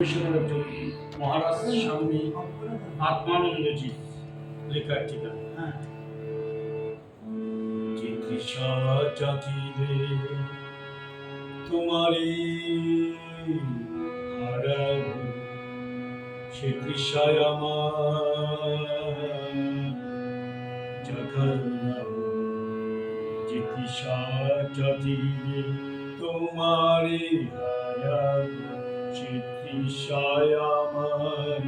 মহারাজ স্বামী আত্মানন্দজি লেখার ঠিকানা। হ্যাঁ। চিকিৎসা তোমারি হারাব সে তৃষায় আমার জাগার চিকিৎসা চাচিরে তোমারি হারাব সে তৃষায় আমার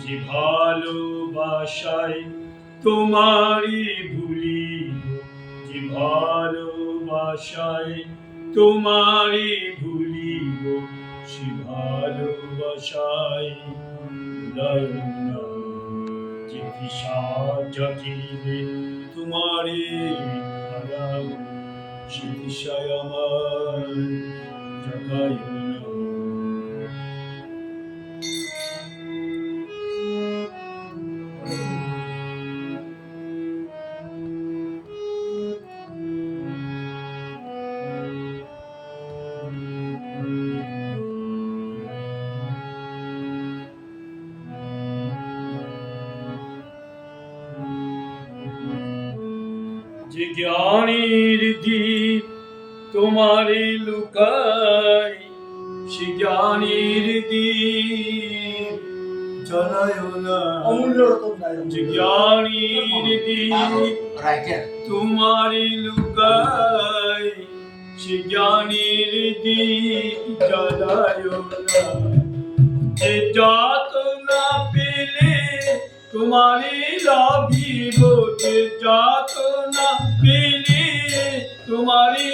যে ভালোবাসায় তোমারই ভুলি, যে ভালোবাসায় তোমারই ভুলিব সে ভালোবাসায় যে তোমারই হারাব সে দিশায় আমার জাগায় না যে জ্ঞানীর দ্বীপ তোমারে লুকাই সে জ্ঞানীর দ্বীপ জ্বালায় না অমূল্য যে জ্ঞানীর তোমারে লুকাই সে জ্ঞানীর জ্বালায় না যে যত না পেলে তোমারে লাভিব যে যত না পেলে তোমারে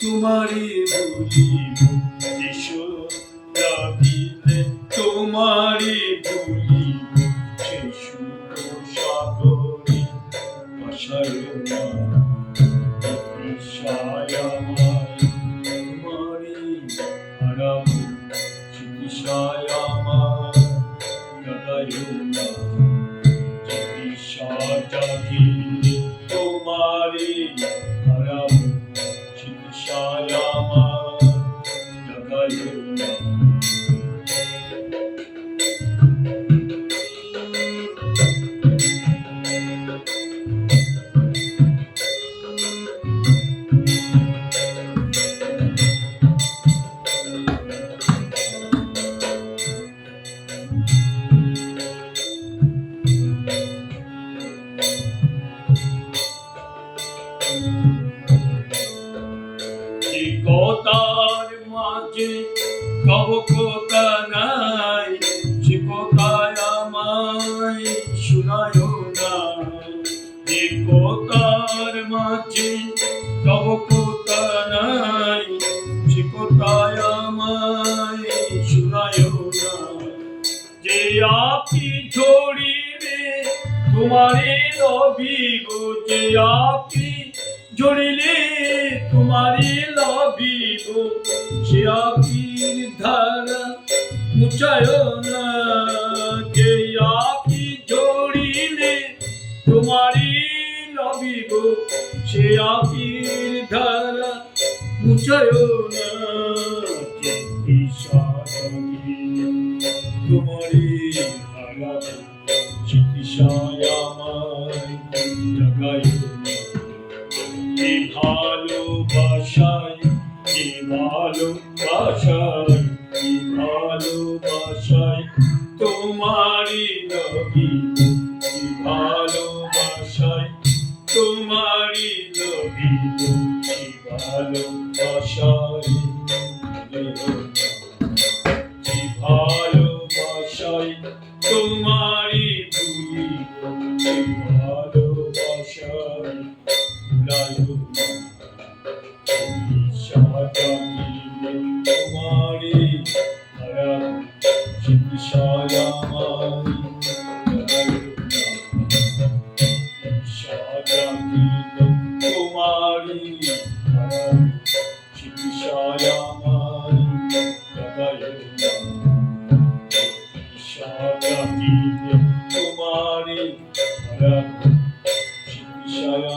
তোমারি ভুলিব কব কথা নাই সে কথায় আমায় শোনায় না। যে কথার মাঝে কব কথা নাই সে আমায় শোনায় না। যে আপনি ঝরিবে তোমারে রবিব, যে আপনি জড়িলে তোমারে লবিব সে ধারা না। জড়িলে তোমারে লবিব সে ধারা না। যে জাগায় যে ভালোবাসায় যে ভালোবাসায় তোমারই নবী। যে ভালোবাসায় তোমারই নবী। ভালোবাসায় ভালোবাসায় শিবসায় আমায় সাজানি তোমারি হারা শিবসায়